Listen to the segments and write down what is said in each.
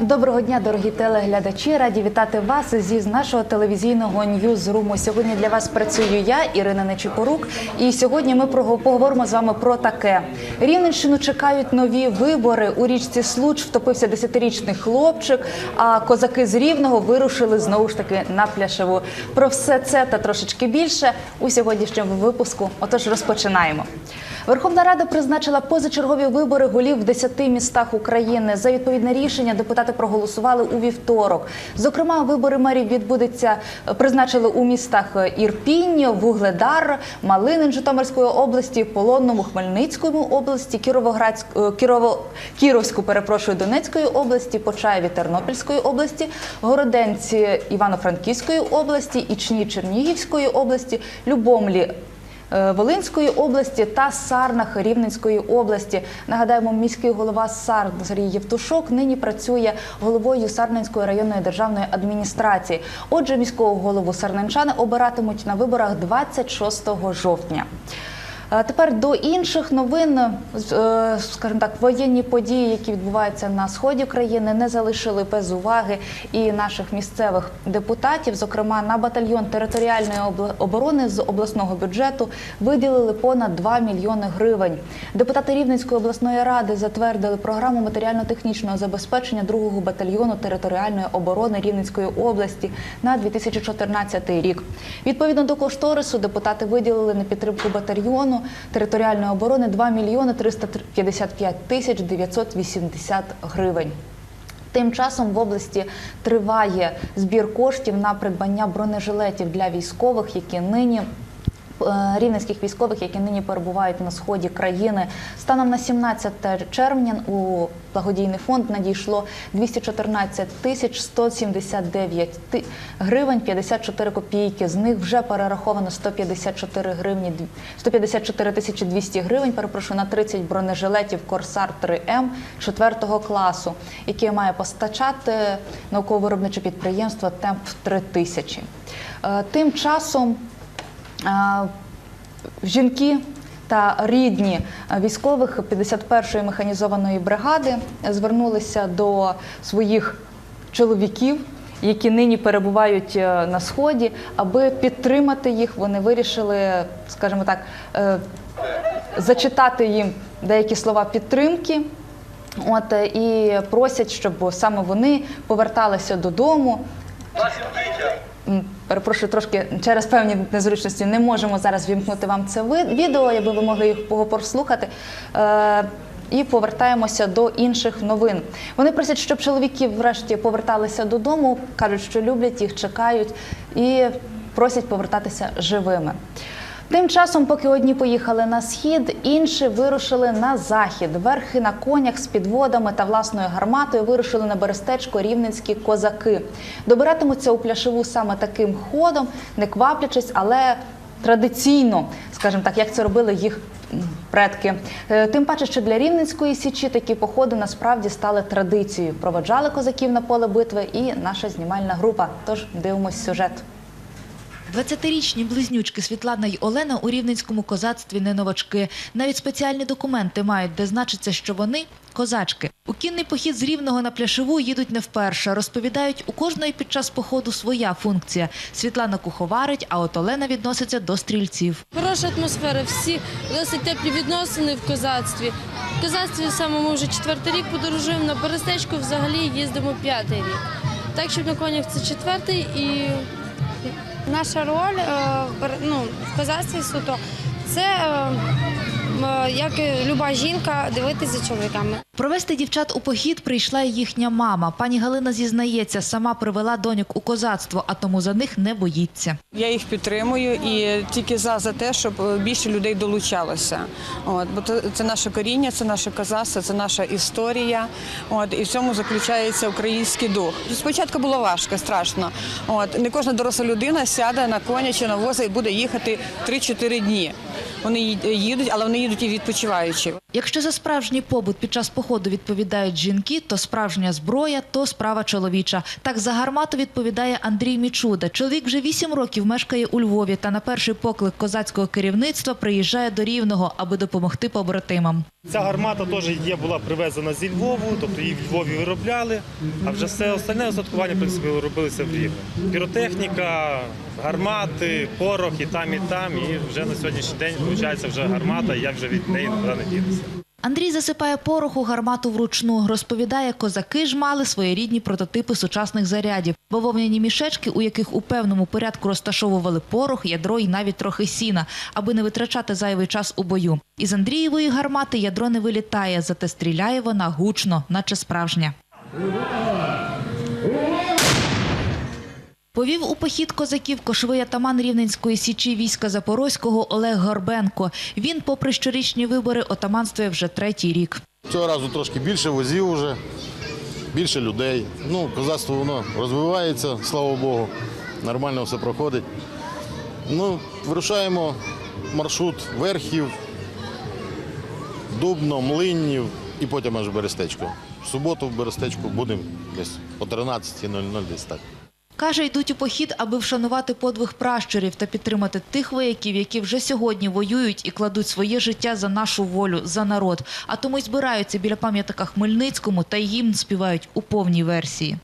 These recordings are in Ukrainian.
Доброго дня, дорогі телеглядачі. Раді вітати вас зі нашого телевізійного ньюзруму. Сьогодні для вас працюю я, Ірина Нечипорук. І сьогодні ми поговоримо з вами про таке. Рівненщину чекають нові вибори. У річці Случ втопився 10-річний хлопчик. А козаки з Рівного вирушили знову ж таки на пляшеву. Про все це та трошечки більше у сьогоднішньому випуску. Отож, розпочинаємо. Верховна Рада призначила позачергові вибори голів в 10 містах України. За відповідне рішення депутати проголосували у вівторок. Зокрема, вибори мерів відбудеться призначили у містах Ірпінь, Вугледар, Малинин Житомирської області, Полонному Хмельницької області, Кіровоградськ, Кірово, Кіровську, перепрошую, Донецької області, Почаєві Тернопільської області, Городенці Івано-Франківської області, Ічні Чернігівської області, Любомлі Е, Волинської області та Сарнах Рівненської області. Нагадаємо, міський голова Сарн Сергій Євтушок нині працює головою Сарненської районної державної адміністрації. Отже, міського голову сарненчани обиратимуть на виборах 26 жовтня. Тепер до інших новин, е, скажімо так, воєнні події, які відбуваються на сході країни, не залишили без уваги і наших місцевих депутатів. Зокрема, на батальйон територіальної оборони з обласного бюджету виділили понад 2 мільйони гривень. Депутати Рівненської обласної ради затвердили програму матеріально-технічного забезпечення 2-го батальйону територіальної оборони Рівненської області на 2014 рік. Відповідно до кошторису, депутати виділили на підтримку батальйону територіальної оборони 2 мільйони 355 тисяч 980 гривень. Тим часом в області триває збір коштів на придбання бронежилетів для військових, які нині рівненських військових, які нині перебувають на сході країни. Станом на 17 червня у благодійний фонд надійшло 214 тисяч 179 ти- гривень 54 копійки. З них вже перераховано 154 гривні дві- 154 тисячі 200 гривень. Перепрошую на 30 бронежилетів Корсар 3М 4 класу, які має постачати науково-виробниче підприємство Темп 3000. Е, Тим часом е, жінки та рідні військових 51-ї механізованої бригади звернулися до своїх чоловіків. Які нині перебувають е, на сході, аби підтримати їх, вони вирішили, скажімо так, е, зачитати їм деякі слова підтримки. От е, і просять, щоб саме вони поверталися додому. Перепрошую, трошки через певні незручності не можемо зараз вімкнути вам це відео, аби ви могли їх пого- прослухати. Е, І повертаємося до інших новин. Вони просять, щоб чоловіки врешті поверталися додому, кажуть, що люблять їх, чекають і просять повертатися живими. Тим часом, поки одні поїхали на схід, інші вирушили на захід. Верхи на конях з підводами та власною гарматою вирушили на берестечко рівненські козаки. Добиратимуться у пляшеву саме таким ходом, не кваплячись, але традиційно, скажімо так, як це робили їх предки. Е, Тим паче, що для рівненської січі такі походи насправді стали традицією. Проводжали козаків на поле битви і наша знімальна група. Тож дивимось сюжет. 20-річні близнючки Світлана й Олена у рівненському козацтві не новачки. Навіть спеціальні документи мають, де значиться, що вони козачки. У кінний похід з рівного на пляшову їдуть не вперше. Розповідають, у кожної під час походу своя функція. Світлана куховарить, а от Олена відноситься до стрільців. Хороша атмосфера, всі досить теплі відносини в козацтві. В козацтві саме ми вже четвертий рік подорожуємо, на Берестечку взагалі їздимо п'ятий рік. Так, що на конях це четвертий і Наша роль е, ну, в козацтві суто це е, як і люба жінка дивитися за чоловіками. Провести дівчат у похід прийшла їхня мама. Пані Галина зізнається, сама привела доньок у козацтво, а тому за них не боїться. Я їх підтримую і тільки за, за те, щоб е, більше людей долучалося. От, бо це, це наше коріння, це наше козацтво, це наша історія. От, і в цьому заключається український дух. Спочатку було важко, страшно. От, не кожна доросла людина сяде на коня чи на воза і буде їхати 3-4 дні. Вони їдуть, але вони їдуть їдуть і відпочиваючі. Якщо за справжній побут під час походу відповідають жінки, то справжня зброя то справа чоловіча. Так за гармату відповідає Андрій Мічуда. Чоловік вже вісім років мешкає у Львові та на перший поклик козацького керівництва приїжджає до Рівного, аби допомогти побратимам. Ця гармата теж є, була привезена зі Львову, тобто її в Львові виробляли, а вже все остальне устаткування в принципі, робилося в Рівне. Піротехніка, гармати, порох і там, і там. І вже на сьогоднішній день виходить вже гармата, і як вже від неї нікуди не дінеться. Андрій засипає пороху гармату вручну. Розповідає, козаки ж мали своєрідні прототипи сучасних зарядів. Бавовняні мішечки, у яких у певному порядку розташовували порох, ядро і навіть трохи сіна, аби не витрачати зайвий час у бою. Із Андрієвої гармати ядро не вилітає, зате стріляє вона гучно, наче справжня. Повів у похід козаків кошовий атаман Рівненської січі війська Запорозького Олег Горбенко. Він, попри щорічні вибори, отаманствує вже третій рік. Цього разу трошки більше возів вже, більше людей. Ну, козацтво воно розвивається, слава Богу. Нормально все проходить. Ну, вирушаємо маршрут верхів, Дубно, Млиннів і потім аж Берестечко. В суботу в Берестечку будемо десь о 13.00 десь так. Каже, йдуть у похід, аби вшанувати подвиг пращурів та підтримати тих вояків, які вже сьогодні воюють і кладуть своє життя за нашу волю, за народ. А тому й збираються біля пам'ятника Хмельницькому та гімн співають у повній версії.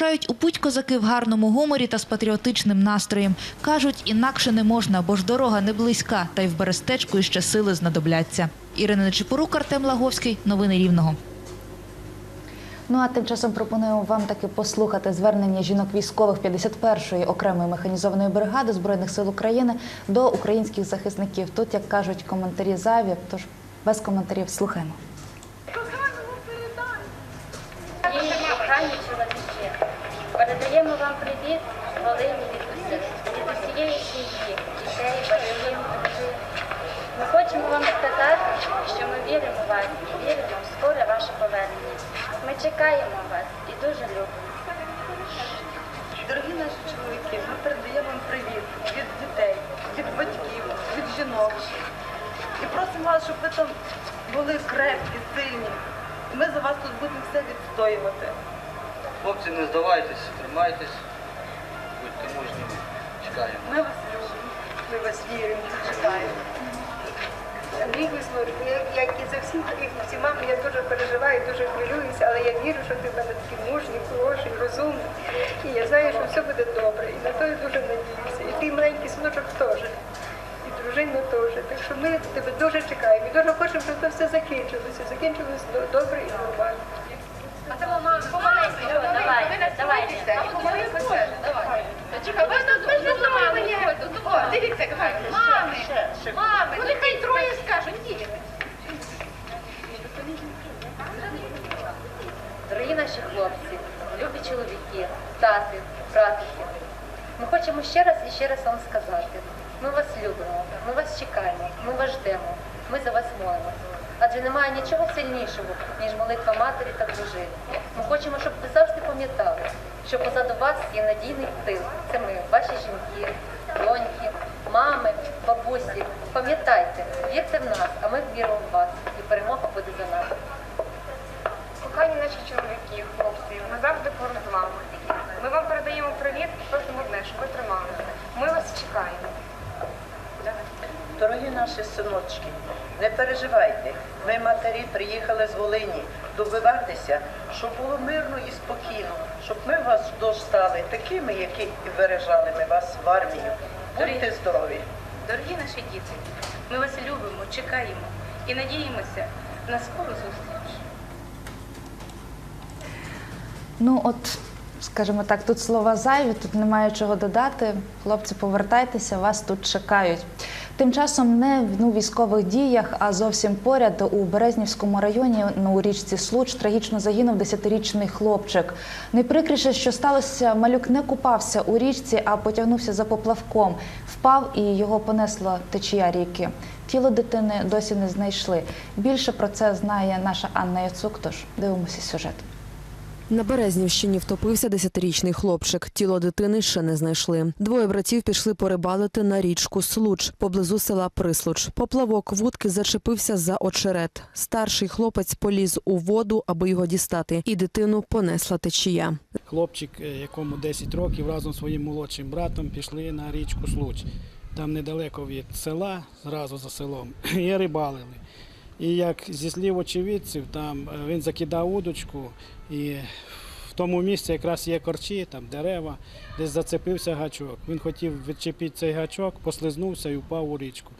Вирушають у путь козаки в гарному гуморі та з патріотичним настроєм. Кажуть, інакше не можна, бо ж дорога не близька, та й в Берестечку іще сили знадобляться. Ірина Нечипорук, Артем Лаговський. Новини Рівного. Ну а тим часом пропонуємо вам таки послухати звернення жінок військових 51-ї окремої механізованої бригади збройних сил України до українських захисників. Тут, як кажуть, коментарі зайві, тож без коментарів слухаємо. Чекаємо вас і дуже любимо. Дорогі наші чоловіки, ми передаємо вам привіт від дітей, від батьків, від жінок. І просимо вас, щоб ви там були крепкі, сильні. Ми за вас тут будемо все відстоювати. Хлопці, не здавайтесь, тримайтесь, будьте мужніми, чекаємо. Ми вас любимо, ми вас віримо, чекаємо. Андрій Висмур, як і за всіх таких всіма, я дуже переживаю, дуже хвилююся, але я вірю, що ти в мене такий мужній, хороший, розумний. І я знаю, що все буде добре. І на то я дуже надіюся. І твій маленький синочок теж. І дружина теж. Так що ми тебе дуже чекаємо. І дуже хочемо, щоб це все закінчилося. Закінчилося добре і нормально. Давайте, давайте. Дорогі наші хлопці, любі чоловіки, тати, братики. Ми хочемо ще раз і ще раз вам сказати. Ми вас любимо, ми вас чекаємо, ми вас ждемо, ми за вас молимося. Адже немає нічого сильнішого, ніж молитва матері та дружини. Ми хочемо, щоб ви завжди пам'ятали, що позаду вас є надійний тил. Це ми, ваші жінки, доньки, мами, бабусі. Пам'ятайте, вірте в нас, а ми віримо в вас. І перемога буде за нами. Кохані наші чоловіки, хлопці, ми завжди поруч з вами. Ми вам передаємо привіт і просимо одне, щоб ви трималися. Ми вас чекаємо. Дорогі наші синочки, не переживайте. Ми, матері, приїхали з Волині добиватися, щоб було мирно і спокійно, щоб ми вас дождали такими, які і виражали ми вас в армію. Будьте здорові! Дорогі наші діти, ми вас любимо, чекаємо і надіємося на скору зустріч. Ну от, скажімо так, тут слова зайві, тут немає чого додати. Хлопці, повертайтеся, вас тут чекають. Тим часом не в ну, військових діях, а зовсім поряд у Березнівському районі ну, у річці Случ трагічно загинув 10-річний хлопчик. Найприкріше, що сталося, малюк не купався у річці, а потягнувся за поплавком. Впав і його понесла течія ріки. Тіло дитини досі не знайшли. Більше про це знає наша Анна Яцук. Тож дивимося сюжет. На Березнівщині втопився десятирічний хлопчик. Тіло дитини ще не знайшли. Двоє братів пішли порибалити на річку Случ поблизу села Прислуч. Поплавок вудки зачепився за очерет. Старший хлопець поліз у воду, аби його дістати, і дитину понесла течія. Хлопчик, е, якому 10 років, разом зі своїм молодшим братом пішли на річку Случ. Там недалеко від села, зразу за селом, і рибалили. І як зі слів очевидців, там е, він закидав удочку, і в тому місці якраз є корчі, там дерева, десь зацепився гачок. Він хотів відчепити цей гачок, послизнувся і впав у річку.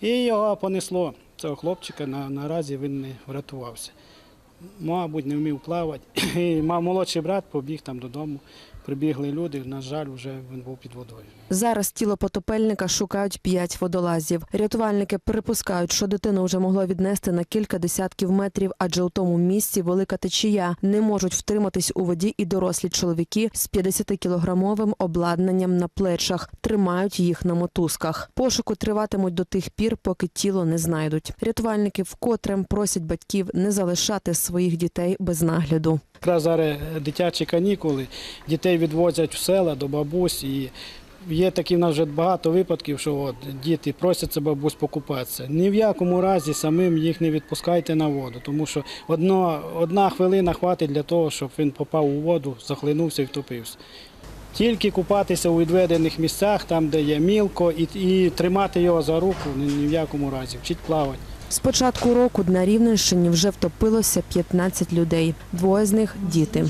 І його понесло, цього хлопчика, на, наразі він не врятувався. Мабуть, не вмів плавати. І мав молодший брат, побіг там додому. Прибігли люди, на жаль, вже він був під водою. Зараз тіло потопельника шукають п'ять водолазів. Рятувальники припускають, що дитину вже могло віднести на кілька десятків метрів, адже у тому місці велика течія. Не можуть втриматись у воді і дорослі чоловіки з 50-кілограмовим обладнанням на плечах. Тримають їх на мотузках. Пошуку триватимуть до тих пір, поки тіло не знайдуть. Рятувальники вкотре просять батьків не залишати своїх дітей без нагляду. Якраз зараз дитячі канікули, дітей відвозять в села до бабусь. І є такі в нас вже багато випадків, що от діти просяться бабусь покупатися. Ні в якому разі самим їх не відпускайте на воду, тому що одно, одна хвилина хватить для того, щоб він попав у воду, захлинувся і втопився. Тільки купатися у відведених місцях, там, де є мілко, і, і тримати його за руку ні в якому разі, вчить плавати. З початку року на Рівненщині вже втопилося 15 людей. Двоє з них діти.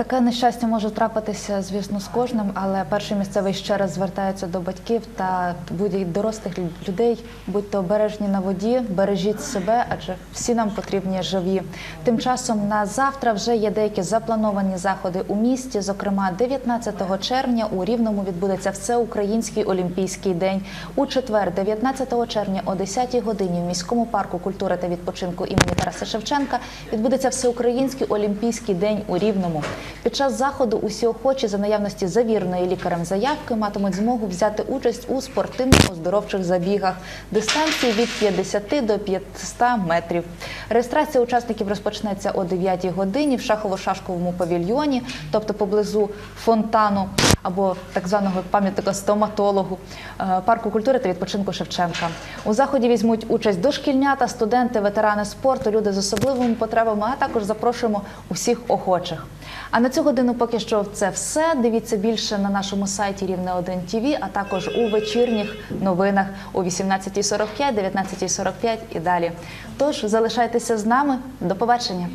Таке нещастя може трапитися, звісно, з кожним, але перший місцевий ще раз звертається до батьків та будь дорослих людей. Будьте обережні на воді, бережіть себе, адже всі нам потрібні живі. Тим часом на завтра вже є деякі заплановані заходи у місті. Зокрема, 19 червня у Рівному відбудеться всеукраїнський олімпійський день. У четвер, 19 червня, о 10 годині в міському парку культури та відпочинку імені Тараса Шевченка відбудеться всеукраїнський олімпійський день у Рівному. Під час заходу усі охочі за наявності завірної лікарем заявки матимуть змогу взяти участь у спортивно-оздоровчих забігах дистанції від 50 до 500 метрів. Реєстрація учасників розпочнеться о 9 годині в шахово-шашковому павільйоні, тобто поблизу фонтану або так званого пам'ятника стоматологу е, парку культури та відпочинку Шевченка. У заході візьмуть участь дошкільнята, студенти, ветерани спорту, люди з особливими потребами, а також запрошуємо усіх охочих. А на цю годину поки що це все. Дивіться більше на нашому сайті Рівне 1 ТВ, а також у вечірніх новинах о 18.45, 19.45 і далі. Тож залишайтеся з нами. До побачення.